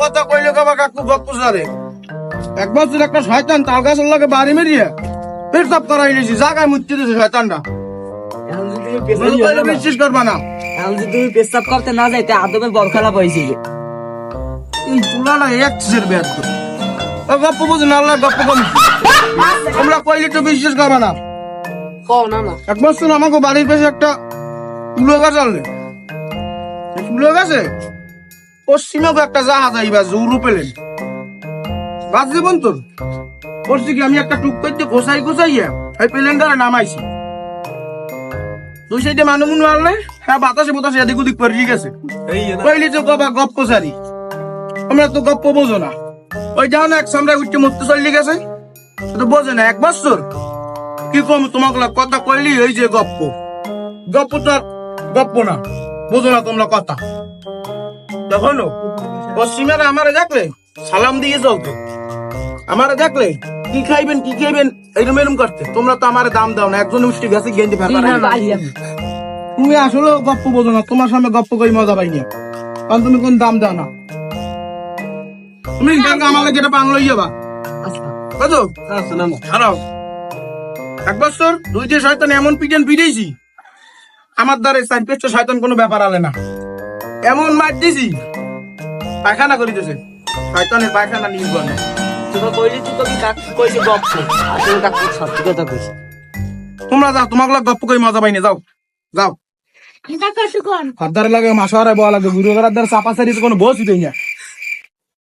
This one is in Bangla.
কথা কইলে কাবা কাকু গপ্প সারে এক বছর একটা শয়তান তাল গাছের লাগে বাড়ি মেরিয়ে পেশাব করাই নিয়েছি জায়গায় মুচ্ছে দিয়েছে শয়তানটা। এখন যদি তুমি বলে পেশাব কইলে বিশ্বাস করবা না। এখন যদি তুমি পেশাব করতে না যাইতে আদমে বড় খারাপ হয়েছিল এই চুলাটা এক চিজের বেদ ও গপ্প বুঝুন আল্লাহ গপ্প কম তোমরা কইলে তো বিশ্বাস করবা না। না না। এক বছর আমাকে বাড়ির পাশে একটা তুলো গাছ আনলে। তুলো গাছে? পশ্চিমে একটা জাহাজ আইবা জৌরু পেলেন গাছ জীবন তোর করছি কি আমি একটা টুক করতে গোসাই গোসাইয়া এই প্লেনটারে নামাইছি। দুই সাইডে মানুষ মনে আনলে হ্যাঁ বাতাসে বাতাসে এদিক ওদিক পড়ে গেছে। কইলি তো গবা গপ্প সারি আমরা তো গপ্প বোঝো না। ওই যাও না এক সামনে উঠতে মরতে চলে গেছে। তো বোঝে না এক বছর? কি কম তোমাকে কথা কইলি এই যে গপ্প। গপ্প তো আর গপ্প না। বুঝো না তোমরা কথা। দেখো নো, পশ্চিমের আমারে দেখলে সালাম দিয়ে চলতো আমারে দেখলে কি খাইবেন কি খাইবেন এরম এরম করতে। তোমরা তো আমারে দাম দাও না একজন উষ্টি গেছে গেঞ্জি তুমি আসলে গপ্প বোঝো না তোমার সামনে গপ্প করি মজা পাইনি কারণ তুমি কোন দাম দাও না। তুমি ব্যাংক আমার বাংলা যাবা বুঝো হারাও এক বছর দুইটা শয়তান এমন পিটেন পিটেছি আমার দ্বারে সাইড শয়তান কোনো ব্যাপার আলে না। এমন মার দিছি। পায়খানা করিতেছে। শয়তানের পায়খানা নিয়ে না তোকে কইলি তুই তোকে কাক কইছে গপ্প আসলে কাক সত্যি কথা কইছে। তোমরা যাও তোমাকে গপ্প কই মজা পাইনি যাও। যাও। খদ্দারে লাগে মাসা হারাই বলা লাগে গুরু চাপা সারি কোনো বসই দেই না।